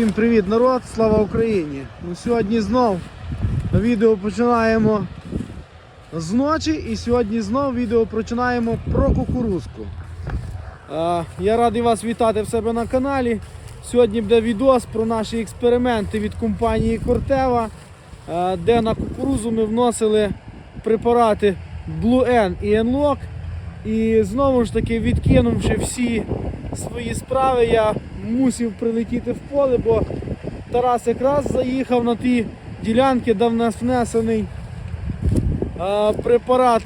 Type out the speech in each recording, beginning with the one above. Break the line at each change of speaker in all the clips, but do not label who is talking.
Всім привіт народ, слава Україні! Ну, сьогодні знов відео починаємо з ночі і сьогодні знов відео починаємо про кукурузку. Я радий вас вітати в себе на каналі. Сьогодні буде відос про наші експерименти від компанії Кортева, де на кукурузу ми вносили препарати Blue N і Enlock. І знову ж таки, відкинувши всі свої справи, я мусив прилетіти в поле, бо Тарас якраз заїхав на ті ділянки, де в нас внесений е, препарат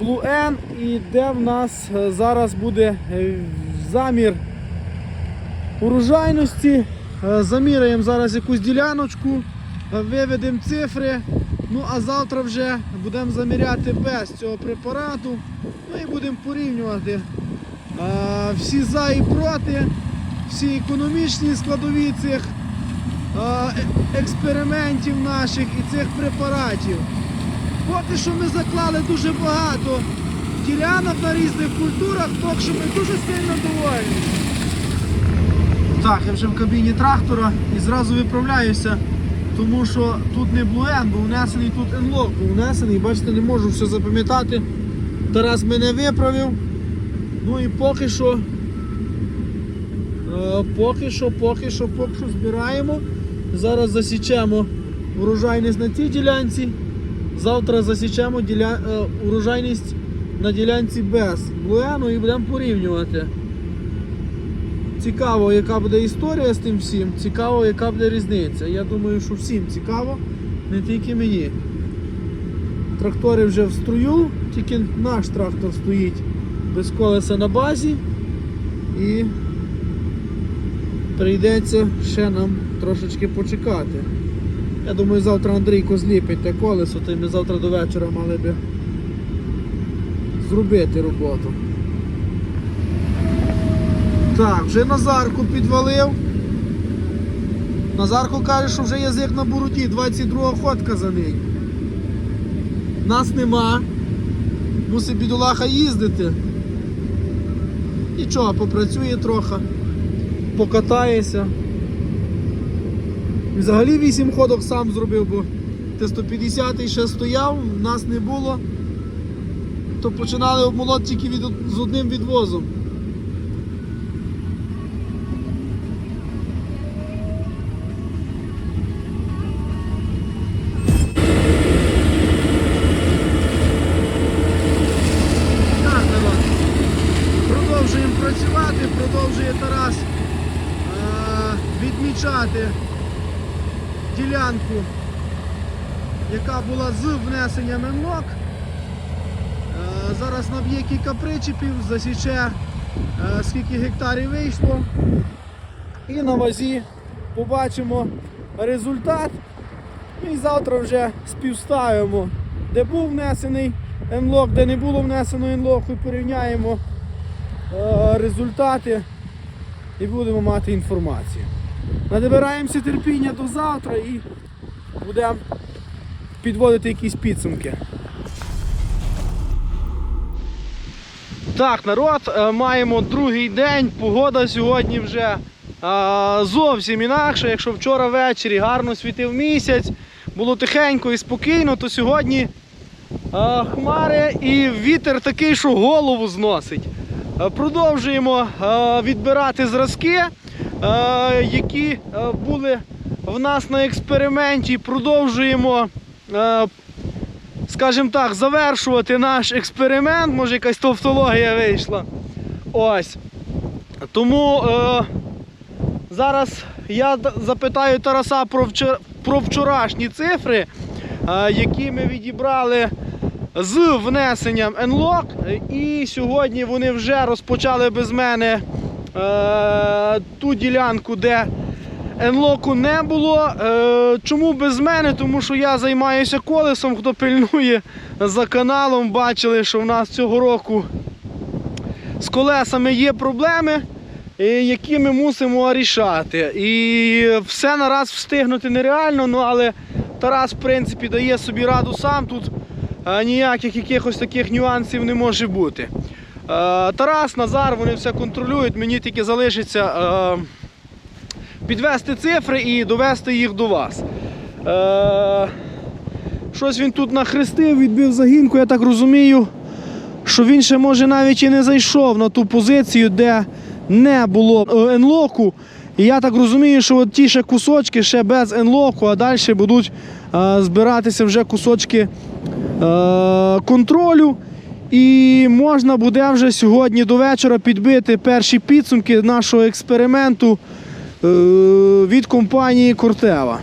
Blue N і де в нас е, зараз буде е, замір урожайності. Е, Заміряємо зараз якусь діляночку, виведемо цифри. Ну а завтра вже будемо заміряти без цього препарату. Ну і будемо порівнювати е, всі за і проти, всі економічні складові цих експериментів наших і цих препаратів. Поки що ми заклали дуже багато ділянок на різних культурах, поки що ми дуже сильно довольні. Так, я вже в кабіні трактора і зразу виправляюся, тому що тут не блуен, бо внесений тут енлок, був внесений, бачите, не можу все запам'ятати. Тарас мене виправив. Ну і поки що, поки що, поки що, поки що збираємо. Зараз засічемо урожайність на цій ділянці. Завтра засічемо діля... е, урожайність на ділянці без блуену і будемо порівнювати. Цікаво, яка буде історія з тим всім, цікаво, яка буде різниця. Я думаю, що всім цікаво, не тільки мені. Трактори вже в струю, тільки наш трактор стоїть без колеса на базі і прийдеться ще нам трошечки почекати. Я думаю, завтра Андрійко зліпить те колесо, то й ми завтра до вечора мали би зробити роботу. Так, вже Назарку підвалив. Назарко каже, що вже язик на бороді, 22 ходка за ним. Нас нема. Мусить бідолаха їздити. Нічого, попрацює трохи, покатається. Взагалі 8 ходок сам зробив, бо Т-150 ще стояв, нас не було. То починали обмолот тільки від, з одним відвозом. Була з внесенням МНОК. Е, зараз наб'є кілька причепів, засіче е, скільки гектарів вийшло. І на вазі побачимо результат. І завтра вже співставимо, де був внесений енлок, де не було внесено енлок, і порівняємо е, результати і будемо мати інформацію. Надибираємося терпіння до завтра і будемо підводити якісь підсумки. Так, народ, е, маємо другий день. Погода сьогодні вже е, зовсім інакша. Якщо вчора ввечері гарно світив місяць, було тихенько і спокійно, то сьогодні е, хмари і вітер такий, що голову зносить. Продовжуємо відбирати зразки, які були в нас на експерименті. Продовжуємо, скажімо так, завершувати наш експеримент. Може якась тавтологія вийшла. Ось. Тому е, зараз я запитаю Тараса про, вчор- про вчорашні цифри, е, які ми відібрали з внесенням Enlock. І сьогодні вони вже розпочали без мене е, ту ділянку, де Енлоку не було. Е, чому без мене? Тому що я займаюся колесом, хто пильнує за каналом, бачили, що в нас цього року з колесами є проблеми, е, які ми мусимо рішати. І все нараз встигнути нереально, ну але Тарас, в принципі, дає собі раду сам. Тут е, ніяких якихось таких нюансів не може бути. Тарас, Назар, вони все контролюють, мені тільки залишиться. Підвести цифри і довести їх до вас. Е, щось він тут нахрестив, відбив загінку, я так розумію, що він ще може навіть і не зайшов на ту позицію, де не було е, енлоку. І я так розумію, що от ті ще кусочки ще без енлоку, а далі будуть е, збиратися вже кусочки е, контролю. І можна буде вже сьогодні до вечора підбити перші підсумки нашого експерименту від компанії Кортева.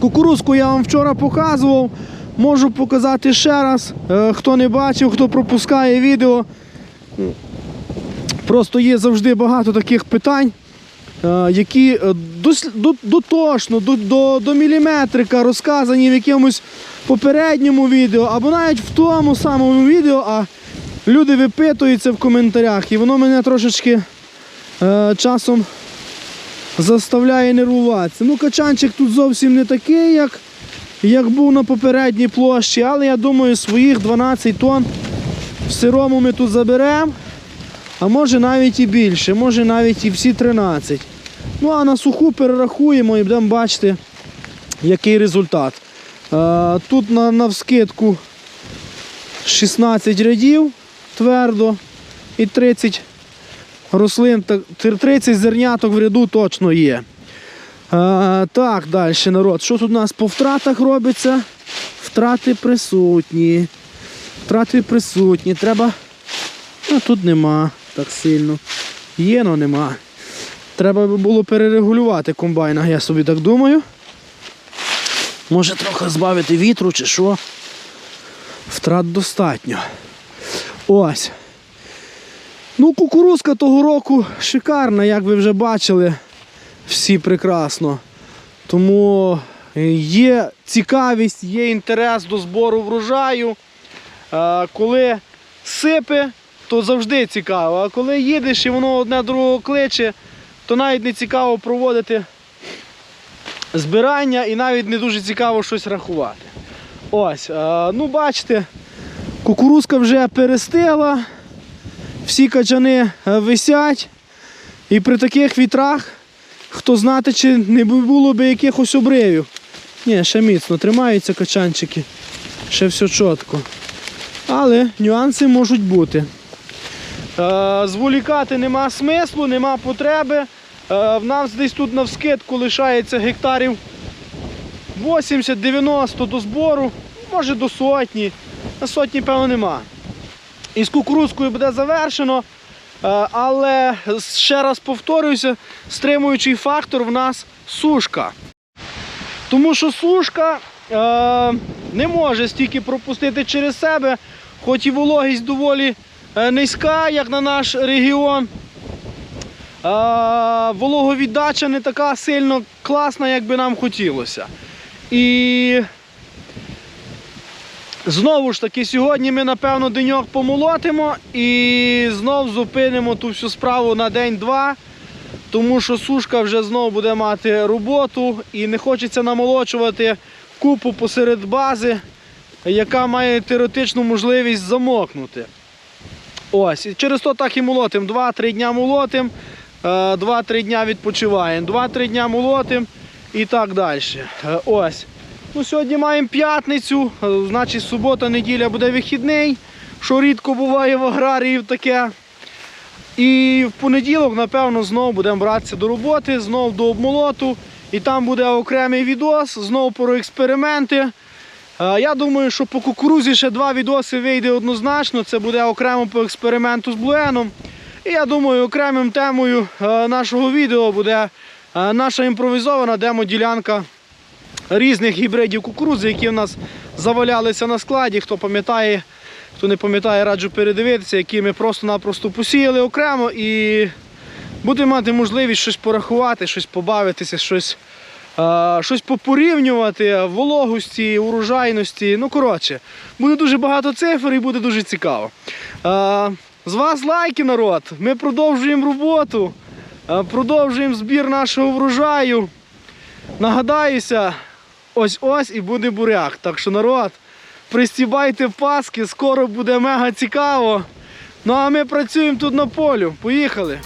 Кукурузку я вам вчора показував. Можу показати ще раз. Е, Хто не бачив, хто пропускає відео. Просто є завжди багато таких питань, е, які е, дотошно, до, до, до міліметрика розказані в якомусь попередньому відео, або навіть в тому самому відео, а люди випитуються в коментарях. І воно мене трошечки е, часом заставляє нервуватися. Ну, качанчик тут зовсім не такий, як, як був на попередній площі, але я думаю, своїх 12 тонн в сирому ми тут заберемо. А може навіть і більше, може навіть і всі 13. Ну а на суху перерахуємо і будемо бачити, який результат. Е, Тут на, на вскидку 16 рядів твердо і 30 рослин, 30 зерняток в ряду точно є. Так, далі народ. Що тут у нас по втратах робиться? Втрати присутні. Втрати присутні. Треба. А тут нема так сильно. Є, но нема. Треба би було перерегулювати комбайна, я собі так думаю. Може трохи збавити вітру чи що. Втрат достатньо. Ось. Ну, кукурузка того року шикарна, як ви вже бачили, всі прекрасно. Тому е, є цікавість, є інтерес до збору врожаю. Коли сипе, то завжди цікаво. А коли їдеш і воно одне другого кличе, то навіть не цікаво проводити збирання і навіть не дуже цікаво щось рахувати. Ось, ну бачите, кукурузка вже перестигла, всі качани е, висять. І при таких вітрах, хто знати, чи не було б якихось обривів. Ні, ще міцно тримаються качанчики, ще все чітко. Але нюанси можуть бути. Е, зволікати нема смислу, нема потреби. Е, в нас десь тут на вскидку лишається гектарів 80-90 до збору, може до сотні. На сотні, певно, нема. І з кукурузкою буде завершено. Е, Але ще раз повторююся, стримуючий фактор в нас сушка. Тому що сушка е, не може стільки пропустити через себе, хоч і вологість доволі е, низька, як на наш регіон. Е, вологовіддача не така сильно класна, як би нам хотілося. І знову ж таки, сьогодні ми, напевно, деньок помолотимо і знов зупинимо ту всю справу на день-два. Тому що сушка вже знову буде мати роботу і не хочеться намолочувати купу посеред бази, яка має теоретичну можливість замокнути. Ось, і через то так і молотим. 2-3 дня молотим, 2-3 дня відпочиваємо, 2-3 дня молотим і так далі. Е, Ось. Ну, сьогодні маємо п'ятницю, е, значить субота, неділя буде вихідний, що рідко буває в аграріїв таке. І в понеділок, напевно, знову будемо братися до роботи, знову до обмолоту. І там буде окремий відос, знову про експерименти. Е, Я думаю, що по кукурузі ще два відоси вийде однозначно. Це буде окремо по експерименту з блуеном. І я думаю, окремим темою е, нашого відео буде наша імпровізована демоділянка різних гібридів кукурузи, які в нас завалялися на складі. Хто пам'ятає, хто не пам'ятає, раджу передивитися, які ми просто-напросто посіяли окремо і будемо мати можливість щось порахувати, щось побавитися, щось, е, щось попорівнювати вологості, урожайності. Ну, коротше, буде дуже багато цифр і буде дуже цікаво. Е, з вас лайки, народ. Ми продовжуємо роботу, продовжуємо збір нашого врожаю. Нагадаюся, ось-ось і буде буряк. Так що народ, пристібайте паски, скоро буде мега цікаво. Ну а ми працюємо тут на полю. Поїхали!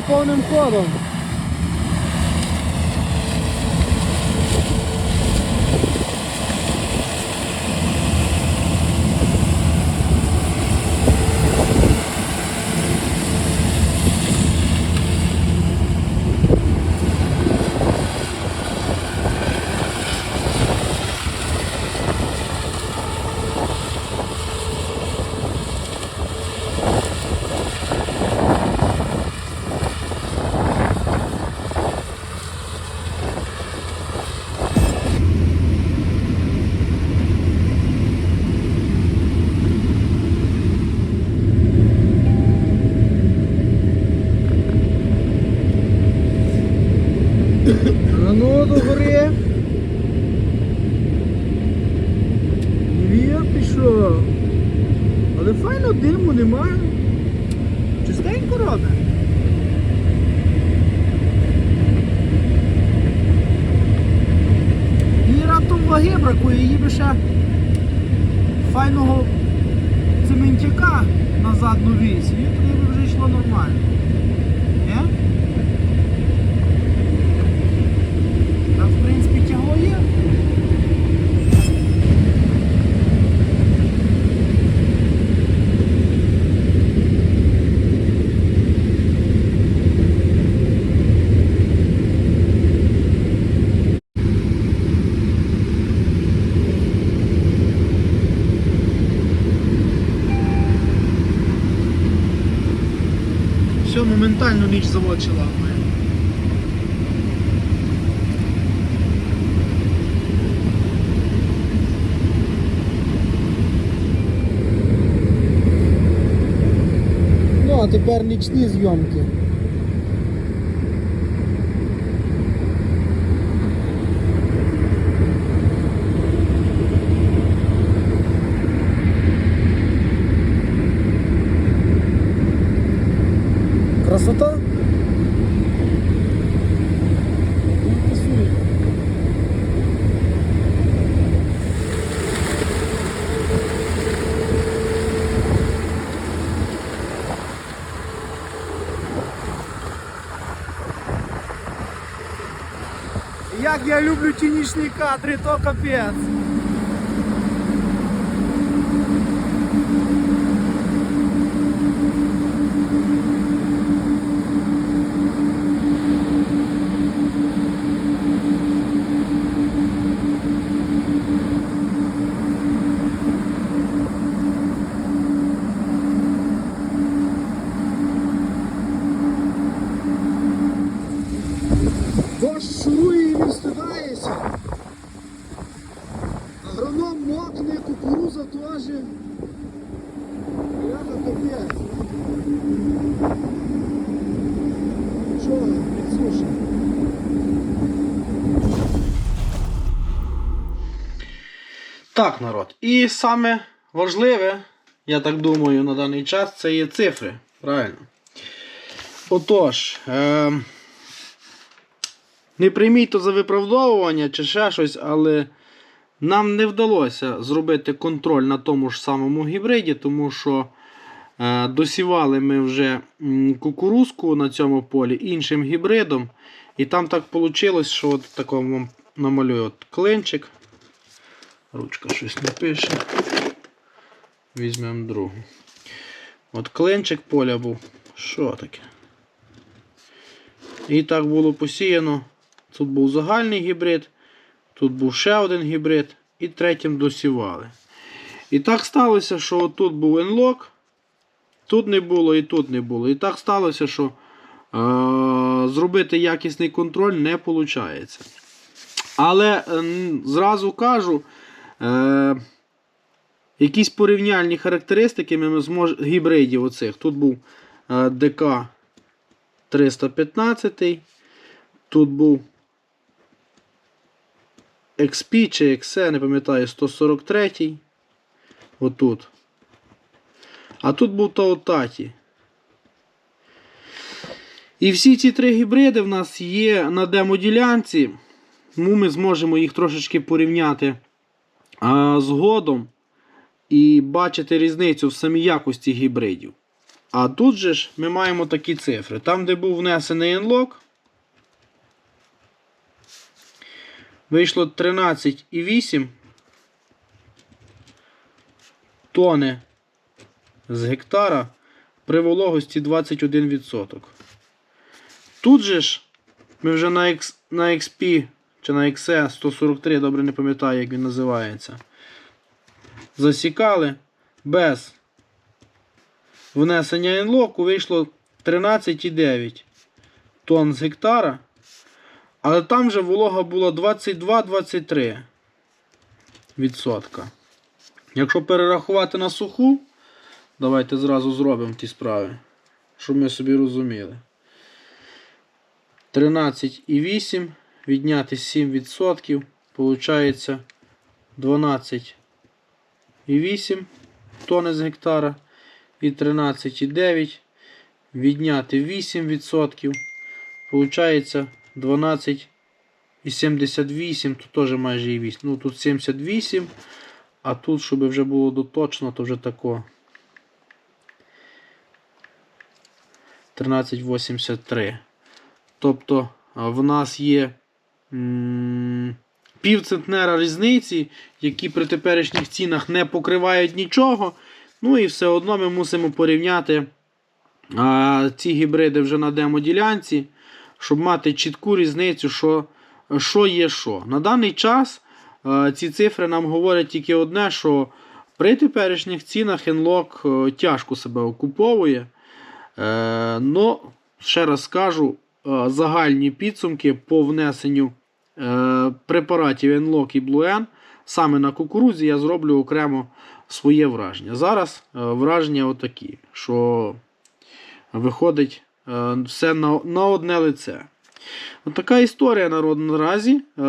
Повним ходом. Диму немає. Чистенько робить. І раптом ваги бракує, їй би ще файного цементяка на задну вісь, і тоді би вже йшло нормально. Є? Та в принципі тягло є. Все, моментально ніч заводчила. Ну, а тепер нічні зйомки. Як я люблю ті кадры, то капець. Так, народ. І саме важливе, я так думаю, на даний час це є цифри. Правильно. Отож. Е- не прийміть то за виправдовування чи ще щось, але нам не вдалося зробити контроль на тому ж самому гібриді, тому що е, досівали ми вже кукурузку на цьому полі іншим гібридом. І там так вийшло, що от такому намалюю от клинчик. Ручка щось не пише. Візьмемо другу. От клинчик поля був. Що таке? І так було посіяно. Тут був загальний гібрид, тут був ще один гібрид, і третім досівали. І так сталося, що тут був енлок, тут не було і тут не було. І так сталося, що е- зробити якісний контроль не виходить. Але е, зразу кажу, е- якісь порівняльні характеристики ми змож... гібридів оцих. Тут був е- ДК 315. Тут був XP чи XE, не пам'ятаю, 143. Отут. А тут був Таотаті. І всі ці три гібриди в нас є на демоділянці. Тому ми зможемо їх трошечки порівняти а, згодом і бачити різницю в самій якості гібридів. А тут же ж ми маємо такі цифри. Там, де був внесений енлок, вийшло 13,8 тони з гектара при вологості 21%. Тут же ж ми вже на XP чи на XE 143, добре не пам'ятаю, як він називається. Засікали без внесення енлоку вийшло 13,9 тонн з гектара. Але там же волога була 22-23 відсотка. Якщо перерахувати на суху, давайте зразу зробимо ті справи, щоб ми собі розуміли. 13,8 відняти 7%, получається 12,8 тонни з гектара. І 13,9 відняти 8%, получається 12,78, тут теж майже і 8. Ну тут 78, а тут, щоб вже було доточно, то вже тако. 13,83. Тобто в нас є м, пів центнера різниці, які при теперішніх цінах не покривають нічого. Ну і все одно ми мусимо порівняти а, ці гібриди вже на демоділянці, щоб мати чітку різницю, що, що є що. На даний час а, ці цифри нам говорять тільки одне, що при теперішніх цінах Enlock е, тяжко себе окуповує. Е, ну, ще раз скажу, загальні підсумки по внесенню препаратів Enlock і Blue саме на кукурудзі я зроблю окремо своє враження. Зараз е, враження отакі, що виходить е, все на, одне лице. Така історія народ наразі. Е,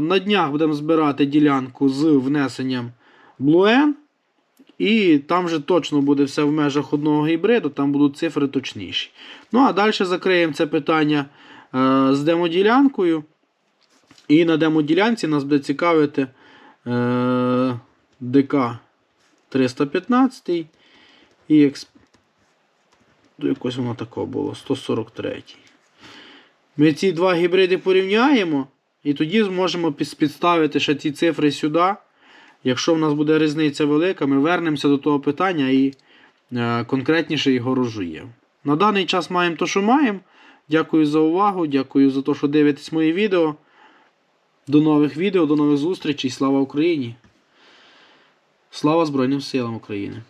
на днях будемо збирати ділянку з внесенням Blue і там вже точно буде все в межах одного гібриду, там будуть цифри точніші. Ну а далі закриємо це питання е, з демоділянкою. І на демоділянці нас буде цікавити е, ДК 315 і експ... якось воно таке було 143. Ми ці два гібриди порівняємо, і тоді зможемо підставити ще ці цифри сюди. Якщо в нас буде різниця велика, ми вернемося до того питання і е, конкретніше його розжуємо. На даний час маємо те, що маємо. Дякую за увагу, дякую за те, що дивитесь мої відео. До нових відео, до нових зустрічей. Слава Україні! Слава Збройним силам України!